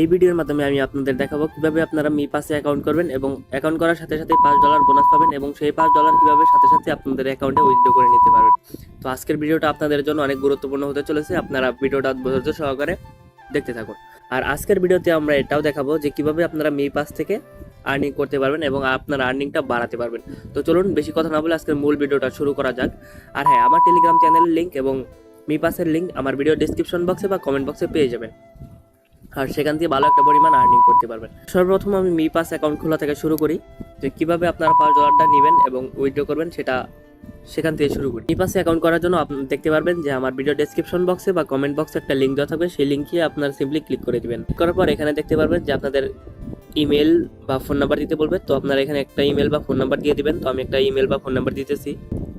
এই ভিডিওর মাধ্যমে আমি আপনাদের দেখাবো কীভাবে আপনারা মি পাসে অ্যাকাউন্ট করবেন এবং অ্যাকাউন্ট করার সাথে সাথে পাঁচ ডলার বোনাস পাবেন এবং সেই পাঁচ ডলার কীভাবে সাথে সাথে আপনাদের অ্যাকাউন্টে উইথড্র করে নিতে পারবেন। তো আজকের ভিডিওটা আপনাদের জন্য অনেক গুরুত্বপূর্ণ হতে চলেছে। আপনারা ভিডিওটা ধৈর্য সহকারে দেখতে থাকুন। আর আজকের ভিডিওতে আমরা এটাও দেখাবো যে কীভাবে আপনারা মি পাস থেকে আর্নিং করতে পারবেন এবং আপনার আর্নিংটা বাড়াতে পারবেন। তো চলুন বেশি কথা না বলে আজকের মূল ভিডিওটা শুরু করা যাক। আর হ্যাঁ আমার টেলিগ্রাম চ্যানেলের লিঙ্ক এবং মি পাসের লিঙ্ক আমার ভিডিও ডিসক্রিপশন বক্সে বা কমেন্ট বক্সে পেয়ে যাবেন। আর সেখান থেকে ভালো একটা পরিমাণ আর্নিং করতে পারবেন। সর্বপ্রথম আমি মি পাস অ্যাকাউন্ট খোলা থেকে শুরু করি। যে কীভাবে আপনারা পাঁচ ডলারটা নেবেন এবং উইথড্র করবেন সেটা সেখান থেকে শুরু করি। মি পাসে অ্যাকাউন্ট করার জন্য আপনি দেখতে পারবেন যে আমার ভিডিও ডেসক্রিপশন বক্সে বা কমেন্ট বক্সে একটা লিঙ্ক দেওয়া থাকবে। সেই লিঙ্কে আপনার সিম্পলি ক্লিক করে দিবেন। করার পর এখানে দেখতে পারবেন যে আপনাদের ইমেল বা ফোন নাম্বার দিতে বলবে। তো আপনারা এখানে একটা ইমেল বা ফোন নাম্বার দিয়ে দিবেন। তো আমি একটা ইমেল বা ফোন নাম্বার দিতেছি।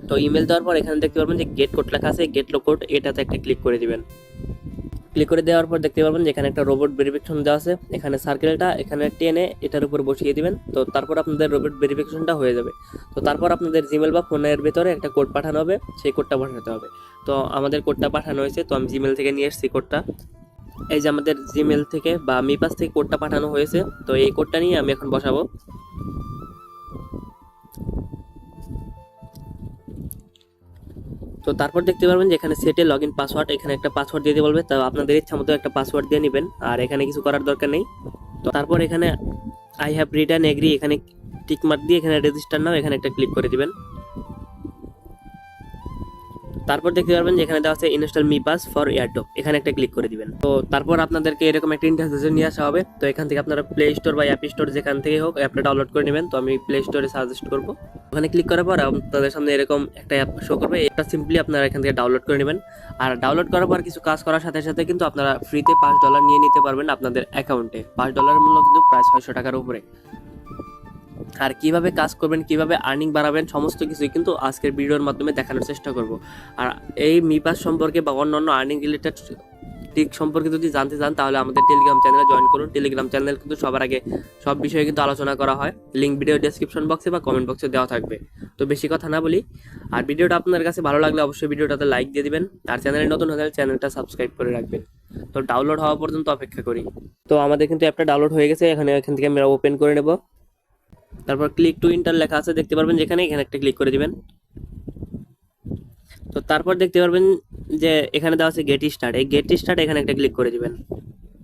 তো ইমেল দেওয়ার পর এখানে দেখতে পারবেন যে গেট কোড লেখা আছে। গেট লো কোড এটাতে একটা ক্লিক করে দিবেন। ক্লিক করে দেওয়ার পর দেখতে পারবেন যে এখানে একটা রোবট ভেরিফিকেশন দেওয়া আছে। এখানে সার্কেলটা এখানে টেনে এটার উপর বসিয়ে দিবেন। তো তারপর আপনাদের রোবট ভেরিফিকেশনটা হয়ে যাবে। তো তারপর আপনাদের জিমেল বা ফোনের ভেতরে একটা কোড পাঠানো হবে, সেই কোডটা পাঠাতে হবে। তো আমাদের কোডটা পাঠানো হয়েছে, তো আমি জিমেল থেকে নিয়ে এসেছি কোডটা এই যে আমাদের জিমেল থেকে বা মিপাস থেকে কোডটা পাঠানো হয়েছে, তো এই কোডটা নিয়ে আমি এখন বসাবো। তো তারপর দেখতে পারবেন যে এখানে সেটে লগ ইন পাসওয়ার্ড এখানে একটা পাসওয়ার্ড দিয়ে বলবে। তো আপনাদের ইচ্ছা মতো একটা পাসওয়ার্ড দিয়ে নেবেন, আর এখানে কিছু করার দরকার নেই। তো তারপর এখানে আই হ্যাভ রিটার্ন এগ্রি এখানে টিক মার্ক দিয়ে এখানে রেজিস্টার নাও, এখানে একটা ক্লিক করে দিবেন। তারপর দেখতে পারবেন যে এখানে দেওয়া আছে install me pass for Airtop এখানে একটা ক্লিক করে দিবেন। তো তারপর আপনাদেরকে এরকম একটা ইন্টারফেসে নিয়ে আসা হবে। তো এখান থেকে আপনারা প্লে স্টোর বা অ্যাপ স্টোর যেখান থেকে হোক অ্যাপটা ডাউনলোড করে নেবেন। তো আমি প্লে স্টোরে সাজেস্ট করব। ওখানে ক্লিক করার পর আপনাদের সামনে এরকম একটা অ্যাপ শো করবে। এটা সিম্পলি আপনারা এখান থেকে ডাউনলোড করে নেবেন। আর ডাউনলোড করার পর কিছু কাজ করার সাথে সাথে কিন্তু আপনারা ফ্রিতে পাঁচ ডলার নিয়ে নিতে পারবেন আপনাদের অ্যাকাউন্টে পাঁচ ডলার মূল্য কিন্তু প্রায় ছয়শো টাকার উপরে। আর কীভাবে কাজ করবেন, কীভাবে আর্নিং বাড়াবেন, সমস্ত কিছুই কিন্তু আজকের ভিডিওর মাধ্যমে দেখানোর চেষ্টা করব। আর এই মিপাস সম্পর্কে বা অন্যান্য আর্নিং রিলেটেড দিক সম্পর্কে যদি জানতে চান, তাহলে আমাদের টেলিগ্রাম চ্যানেলে জয়েন করুন। টেলিগ্রাম চ্যানেল কিন্তু সবার আগে সব বিষয়ে কিন্তু আলোচনা করা হয়। লিঙ্ক ভিডিও ডেসক্রিপশন বক্সে বা কমেন্ট বক্সে দেওয়া থাকবে। তো বেশি কথা না বলি। আর ভিডিওটা আপনার কাছে ভালো লাগলে অবশ্যই ভিডিওটাতে লাইক দিয়ে দিবেন। আর চ্যানেলে নতুন হলে চ্যানেলটা সাবস্ক্রাইব করে রাখবেন। তো ডাউনলোড হওয়া পর্যন্ত অপেক্ষা করি। তো আমাদের কিন্তু অ্যাপটা ডাউনলোড হয়ে গেছে। এখানে এখান থেকে আমরা ওপেন করে নেব। তারপর ক্লিক টু ইন্টার লেখা আছে, দেখতে পারবেন যেখানে, এখানে একটা ক্লিক করে দিবেন। তো তারপর দেখতে পারবেন যে এখানে দেওয়া আছে গেট স্টার্ট এই গেট স্টার্ট এখানে একটা ক্লিক করে দিবেন।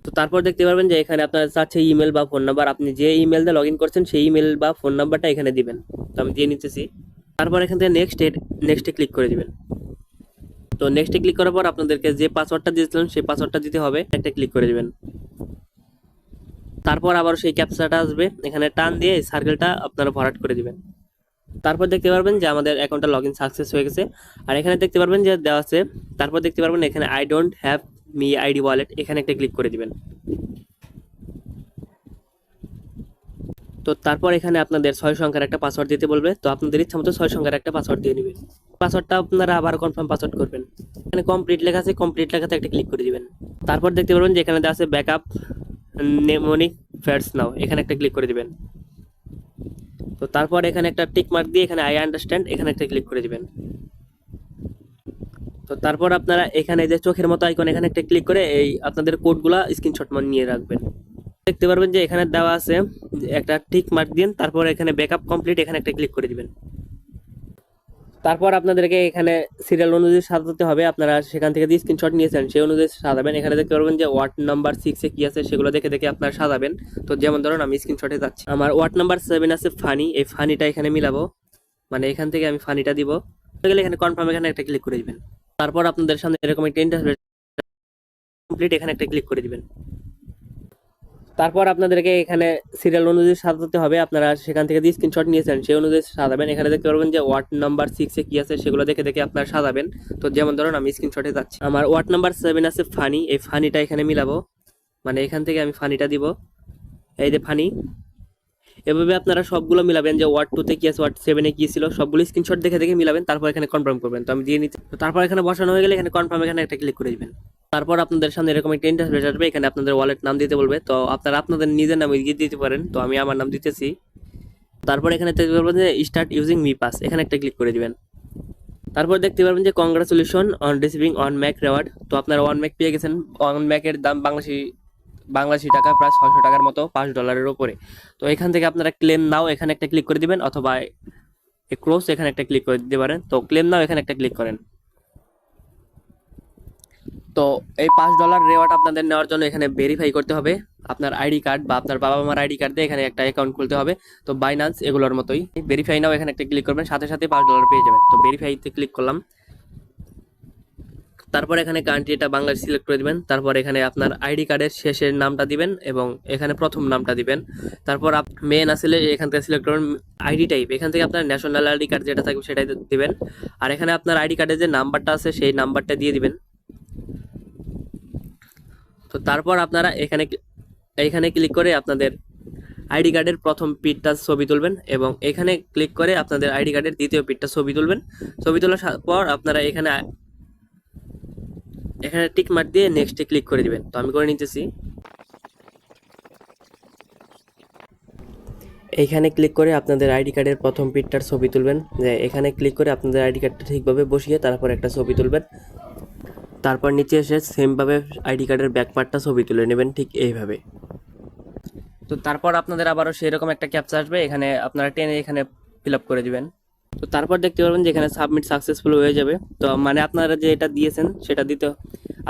তো তারপর দেখতে পারবেন যে এখানে আপনার চাচ্ছে ইমেল বা ফোন নাম্বার আপনি যে ইমেল দিয়ে লগ ইন করছেন, সেই ইমেল বা ফোন নাম্বারটা এখানে দিবেন। তো আমি দিয়ে নিতেছি। তারপর এখান থেকে নেক্সট নেক্সটে ক্লিক করে দিবেন। তো নেক্সটে ক্লিক করার পর আপনাদেরকে যে পাসওয়ার্ডটা দিয়েছিলেন সেই পাসওয়ার্ডটা দিতে হবে। একটা ক্লিক করে দিবেন। তারপর আবার সেই ক্যাপচাটা আসবে। এখানে টান দিয়ে এই সার্কেলটা আপনারা ভরাট করে দিবেন। তারপর দেখতে পারবেন যে আমাদের অ্যাকাউন্টটা লগ ইন সাকসেস হয়ে গেছে। আর এখানে দেখতে পারবেন যে দেওয়া আছে, তারপর দেখতে পারবেন এখানে I don't have me ID wallet এখানে একটা ক্লিক করে দিবেন। তো তারপর এখানে আপনাদের ছয় সংখ্যার একটা পাসওয়ার্ড দিতে বলবে। তো আপনাদের ইচ্ছা মতো ছয় সংখ্যার একটা পাসওয়ার্ড দিয়ে নেবেন। পাসওয়ার্ডটা আপনারা আবার কনফার্ম পাসওয়ার্ড করবেন। এখানে কমপ্লিট লেখা আছে কমপ্লিট লেখাতে একটা ক্লিক করে দিবেন। তারপর দেখতে পারবেন যে এখানে দেওয়া আছে ব্যাকআপ নেমনিক ফ্যাটস নাও, এখানে একটা ক্লিক করে দিবেন। তো তারপর এখানে একটা টিক মার্ক দিয়ে এখানে আই আন্ডারস্ট্যান্ড এখানে একটা ক্লিক করে দিবেন। তো তারপর আপনারা এখানে যে চোখের মতো আইকন এখানে একটা ক্লিক করে এই আপনাদের কোডগুলা স্ক্রিনশট নিয়ে রাখবেন। দেখতে পারবেন যে এখানে দেওয়া আছে একটা টিক মার্ক দিন, তারপর এখানে ব্যাকআপ কমপ্লিট এখানে একটা ক্লিক করে দিবেন। তারপর আপনাদেরকে এখানে সিরিয়াল অনুযায়ী সাজাতে হবে। আপনারা সেখান থেকে যে স্ক্রিনশট নিয়েছেন, সেই অনুযায়ী সাজাবেন। এখানে দেখতে পারবেন যে ওয়ার্ড নাম্বার সিক্সে কি আছে সেগুলো দেখে দেখে আপনারা সাজাবেন। তো যেমন ধরুন আমি স্ক্রিনশটে যাচ্ছি। আমার ওয়ার্ড নাম্বার সেভেন আছে ফানি এই ফানিটা এখানে মিলাবো। মানে এখান থেকে আমি ফানিটা দিব। গেলে এখানে কনফার্ম এখানে একটা ক্লিক করে দিবেন। তারপর আপনাদের সামনে এরকম একটা ইন্টারফেস কমপ্লিট এখানে একটা ক্লিক করে দিবেন। তারপর আপনাদেরকে এখানে সিরিয়াল অনুযায়ী সাজাতে হবে। আপনারা সেখান থেকে যে স্ক্রিনশট নিয়েছেন, সেই অনুযায়ী সাজাবেন। এখানে দেখতে পারবেন যে ওয়ার্ড নাম্বার সিক্সে কী আছে, সেগুলো দেখে দেখে আপনারা সাজাবেন। তো যেমন ধরুন, আমি স্ক্রিনশটে যাচ্ছি। আমার ওয়ার্ড নাম্বার সেভেন আছে ফানি। এই ফানিটা এখানে মিলাবো। মানে এখান থেকে আমি ফানিটা দিব। এই যে ফানি। এভাবে আপনারা সবগুলো মিলাবেন যে ওয়ার্ড টুতে কি আছে ওয়ার্ড সেভেনে কি ছিল, সবগুলো স্ক্রিনশট দেখে দেখে মিলাবেন, তারপর এখানে কনফার্ম করবেন। তো আমি দিয়ে নিচ্ছি। তারপর এখানে বসানো হয়ে গেলে এখানে কনফার্ম এখানে একটা ক্লিক করে দিবেন। তারপর আপনাদের সামনে এরকম একটা ইন্টারফেস আসবে, এখানে আপনাদের ওয়ালেট নাম দিতে বলবে। তো আপনারা আপনাদের নিজের নাম দিয়ে দিতে পারেন। তো আমি আমার নাম দিতেছি। তারপর এখানে দেখতে পারবেন যে স্টার্ট ইউজিং মি পাস এখানে একটা ক্লিক করে দিবেন। তারপর দেখতে পারবেন যে congratulation on receiving on Mac reward তো আপনারা ওয়ান ম্যাক পেয়ে গেছেন। ওয়ান ম্যাকের দাম বাংলাদেশি বাংলাদেশি টাকা প্রায় ছয়শো টাকার মতো পাঁচ ডলারের উপরে। তো এখান থেকে আপনারা ক্লেম নাও এখানে একটা ক্লিক করে দিবেন অথবা ক্লোজ এখানে একটা ক্লিক করে দিতে পারেন। তো ক্লেম নাও এখানে একটা ক্লিক করেন। তো এই পাঁচ ডলার রেওয়ার্ড আপনাদের নেওয়ার জন্য এখানে ভেরিফাই করতে হবে। আপনার আইডি কার্ড বা আপনার বাবা মার আইডি কার্ড দিয়ে এখানে একটা অ্যাকাউন্ট খুলতে হবে। তো বাইনান্স এগুলোর মতোই। ভেরিফাই নাও এখানে একটা ক্লিক করবেন, সাথে সাথে পাঁচ ডলার পেয়ে যাবেন। তো ভেরিফাইতে ক্লিক করলাম। তারপর এখানে কান্ট্রিটা বাংলাদেশ সিলেক্ট করে দিবেন। তারপর এখানে আপনার আইডি কার্ডের শেষের নামটা দিবেন এবং এখানে প্রথম নামটা দিবেন। তারপর মেন আসলে এখান থেকে সিলেক্ট করবেন আইডি টাইপ এখান থেকে আপনার ন্যাশনাল আইডি কার্ড যেটা থাকবে সেটাই দিবেন। আর এখানে আপনার আইডি কার্ডের যে নাম্বারটা আছে সেই নাম্বারটা দিয়ে দিবেন। তো তারপর আপনারা এখানে এইখানে ক্লিক করে আপনাদের আইডি কার্ডের প্রথম পিটটা ছবি তুলবেন এবং এখানে ক্লিক করে আপনাদের আইডি কার্ডের দ্বিতীয় পিটটা ছবি তুলবেন। ছবি তোলার পর আপনারা এখানে এখানে টিক মার দিয়ে নেক্সটে ক্লিক করে দিবেন। তো আমি করে নিতেছি। এইখানে ক্লিক করে আপনাদের আইডি কার্ডের প্রথম পিটটার ছবি তুলবেন। যে এখানে ক্লিক করে আপনাদের আইডি কার্ডটা ঠিকভাবে বসিয়ে তারপর একটা ছবি তুলবেন। তারপর নিচে এসে সেমভাবে আইডি কার্ডের ব্যাক পার্টটা ছবি তুলে নেবেন ঠিক এইভাবে। তো তারপর আপনাদের আবারও সেরকম একটা ক্যাপচা আসবে। এখানে আপনারা টেনে এখানে ফিল আপ করে দিবেন। তো তারপর দেখতে পারবেন যে এখানে সাবমিট সাকসেসফুল হয়ে যাবে। তো মানে আপনারা যে এটা দিয়েছেন সেটা দিতে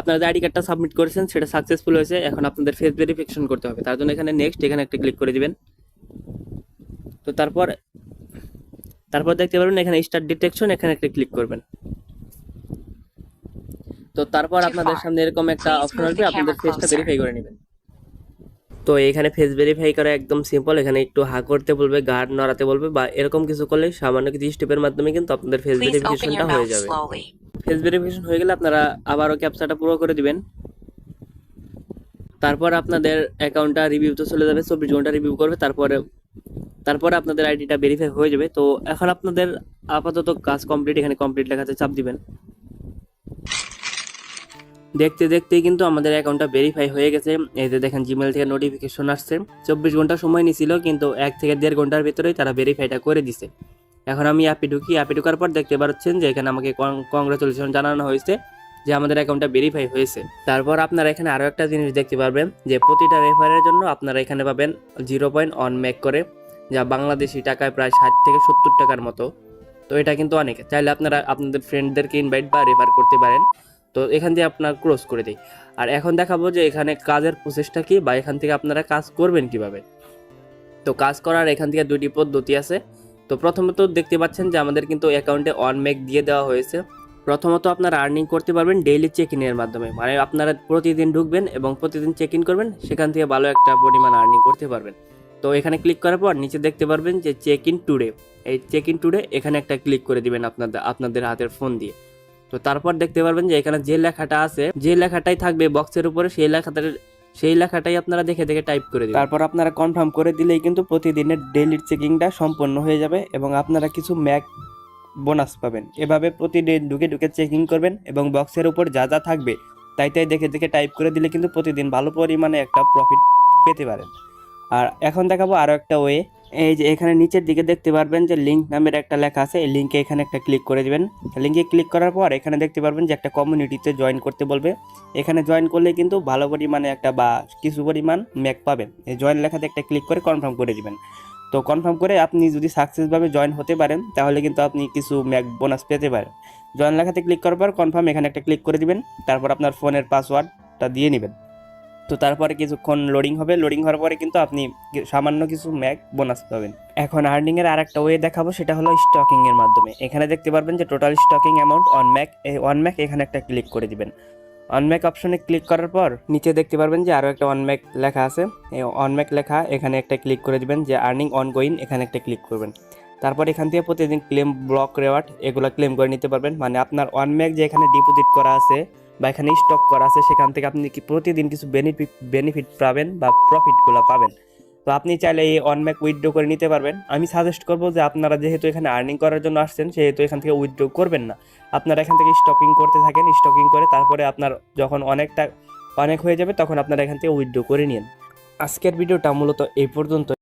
আপনারা যে আইডি কার্ডটা সাবমিট করেছেন সেটা সাকসেসফুল হয়েছে এখন আপনাদের ফেস ভেরিফিকেশন করতে হবে। তার জন্য এখানে নেক্সট এখানে একটা ক্লিক করে দিবেন। তো তারপর তারপর দেখতে পারবেন এখানে স্টার ডিটেকশন এখানে একটা ক্লিক করবেন। তো তারপর আপনাদের সামনে এরকম একটা অপশন আসবে আপনাদের ফেসটা ভেরিফাই করে নেবেন। তো এখানে ফেস ভেরিফাই করা একদম সিম্পল এখানে একটু হা করতে বলবে গার্ড নড়াতে বলবে বা এরকম কিছু করলে সামান্য কিছু স্টেপের মাধ্যমে কিন্তু আপনাদের ফেস ভেরিফিকেশনটা হয়ে যাবে। ফেস ভেরিফিকেশন হয়ে গেলে আপনারা আবারও ক্যাপচাটা পুরো করে দিবেন। তারপর আপনাদের অ্যাকাউন্টটা রিভিউ তো চলে যাবে চব্বিশ ঘণ্টা রিভিউ করবে তারপরে তারপরে আপনাদের আইডিটা ভেরিফাই হয়ে যাবে। তো এখন আপনাদের আপাতত কাজ কমপ্লিট এখানে কমপ্লিট লেখাতে চাপ দিবেন। দেখতে দেখতেই কিন্তু আমাদের অ্যাকাউন্টটা ভেরিফাই হয়ে গেছে। এই যে দেখেন জিমেল থেকে নোটিফিকেশন আসছে। চব্বিশ ঘণ্টা সময় নিছিল, কিন্তু এক থেকে দেড় ঘণ্টার ভিতরেই তারা ভেরিফাইটা করে দিছে। এখন আমি অ্যাপে ঢুকি, অ্যাপে ঢুকার পর দেখতে পাচ্ছেন যে এখানে আমাকে কংগ্রেচুলেশন জানানো হয়েছে যে আমাদের অ্যাকাউন্টটা ভেরিফাই হয়েছে। তারপর আপনারা এখানে আরও একটা জিনিস দেখতে পারবেন যে প্রতিটা রেফারের জন্য আপনারা এখানে পাবেন জিরো পয়েন্ট অন ম্যাক করে, যা বাংলাদেশি টাকায় প্রায় ষাট থেকে সত্তর টাকার মতো। তো এটা কিন্তু অনেক। চাইলে আপনারা আপনাদের ফ্রেন্ডদেরকে ইনভাইট বা রেফার করতে পারেন। তো এখান দিয়ে আপনার ক্লোজ করে দিই। আর এখন দেখাবো যে এখানে কাজের প্রসেসটা কি বা এখান থেকে আপনারা কাজ করবেন কীভাবে। তো কাজ করার এখান থেকে দুটি পদ্ধতি আছে। তো প্রথমত দেখতে পাচ্ছেন যে আমাদের কিন্তু অ্যাকাউন্টে অন মেক দিয়ে দেওয়া হয়েছে। প্রথমত আপনারা আর্নিং করতে পারবেন ডেইলি চেক ইনের মাধ্যমে। মানে আপনারা প্রতিদিন ঢুকবেন এবং প্রতিদিন চেক ইন করবেন, সেখান থেকে ভালো একটা পরিমাণ আর্নিং করতে পারবেন। তো এখানে ক্লিক করার পর নিচে দেখতে পারবেন যে চেক ইন টুডে। এই চেক ইন টুডে এখানে একটা ক্লিক করে দিবেন আপনাদের আপনাদের হাতের ফোন দিয়ে। তো তারপর দেখতে পারবেন যে এখানে যে লেখাটা আছে, যে লেখাটাই থাকবে বক্সের উপরে, সেই লেখাটা সেই লেখাটাই আপনারা দেখে দেখে টাইপ করে দিবেন। তারপর আপনারা কনফার্ম করে দিলেই কিন্তু প্রতিদিনের ডেইলি চেকিংটা সম্পন্ন হয়ে যাবে এবং আপনারা কিছু ম্যাক বোনাস পাবেন। এভাবে প্রতিদিন ঢুকে ঢুকে চেকিং করবেন এবং বক্সের উপর যা যা থাকবে, তাই তাই দেখে দেখে টাইপ করে দিলে কিন্তু প্রতিদিন ভালো পরিমাণে একটা প্রফিট পেতে পারেন। আর এখন দেখাবো আরও একটা ওয়ে এই যে এখানে নিচের দিকে দেখতে পারবেন যে লিঙ্ক নামের একটা লেখা আছে। এই লিঙ্কে এখানে একটা ক্লিক করে দিবেন। লিঙ্কে ক্লিক করার পর এখানে দেখতে পারবেন যে একটা কমিউনিটিতে জয়েন করতে বলবে। এখানে জয়েন করলে কিন্তু ভালো পরিমাণে একটা বা কিছু পরিমাণ ম্যাক পাবেন। এই জয়েন লেখাতে একটা ক্লিক করে কনফার্ম করে দিবেন। তো কনফার্ম করে আপনি যদি সাকসেসভাবে জয়েন হতে পারেন, তাহলে কিন্তু আপনি কিছু ম্যাক বোনাস পেতে পারেন। জয়েন লেখাতে ক্লিক করার পর কনফার্ম এখানে একটা ক্লিক করে দিবেন। তারপর আপনার ফোনের পাসওয়ার্ডটা দিয়ে নেবেন। তো তারপরে কিছুক্ষণ লোডিং হবে। লোডিং হওয়ার পরে কিন্তু আপনি সামান্য কিছু ম্যাক বোনাস পাবেন। এখন আর্নিং এর আরেকটা ওয়ে দেখাবো, সেটা হলো স্টকিং এর মাধ্যমে। এখানে দেখতে পারবেন যে total staking amount on Mac on Mac এখানে একটা ক্লিক করে দিবেন। অনম্যাক অপশনে ক্লিক করার পর নিচে দেখতে পারবেন যে আরও একটা অনম্যাক লেখা আছে। এই অনম্যাক লেখা, এখানে একটা ক্লিক করে দিবেন যে আর্নিং অনগোয়িং এখানে একটা ক্লিক করবেন। তারপর এখান থেকে প্রতিদিন ক্লেম ব্লক রেওয়ার্ড এগুলো ক্লেম করে নিতে পারবেন। মানে আপনার অনম্যাক যে এখানে ডিপোজিট করা আছে বা এখানে স্টক করা আছে, সেখান থেকে আপনি কি প্রতিদিন কিছু বেনিফিট বেনিফিট পাবেন বা প্রফিটগুলো পাবেন? তো আপনি চাইলে এই অনম্যাক উইথড্র করে নিতে পারবেন। আমি সাজেস্ট করব যে আপনারা যেহেতু এখানে আর্নিং করার জন্য আসছেন, সেহেতু এখান থেকে উইথড্র করবেন না। আপনারা এখান থেকে স্টকিং করতে থাকেন স্টকিং করে তারপরে আপনার যখন অনেকটা, অনেক হয়ে যাবে, তখন আপনারা এখান থেকে উইথড্র করে নিন। আজকের ভিডিওটা মূলত এই পর্যন্ত